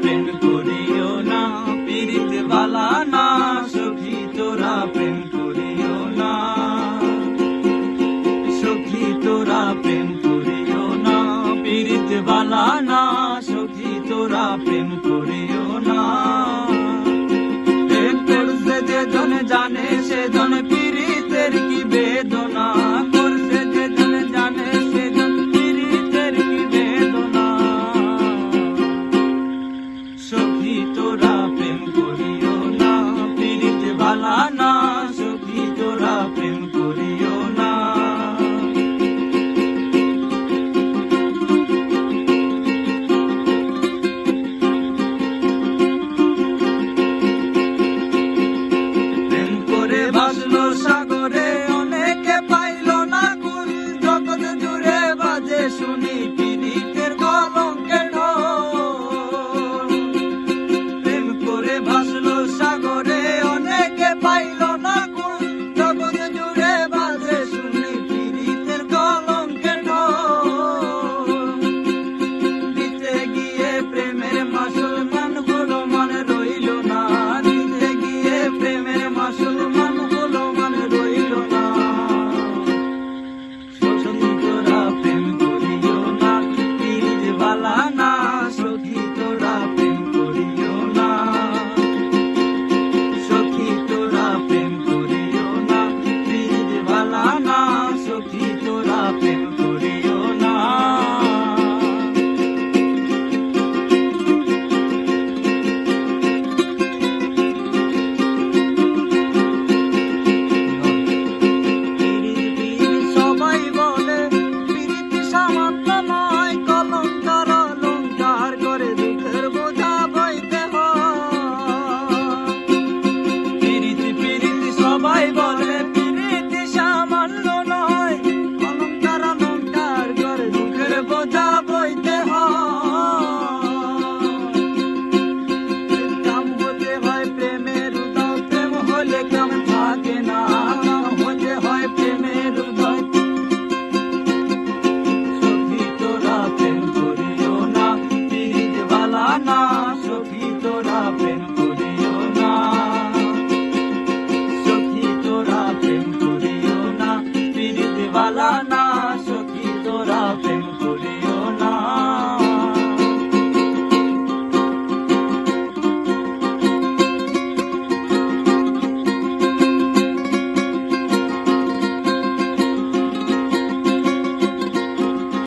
প্রেম করিও না, পীড়িত বালা না, সখী তোরা প্রেম করিও না। সখী তোরা প্রেম করিও না, পীড়িত বালা না, সখী তোরা প্রেম করিও না। জানে সে Bye-bye.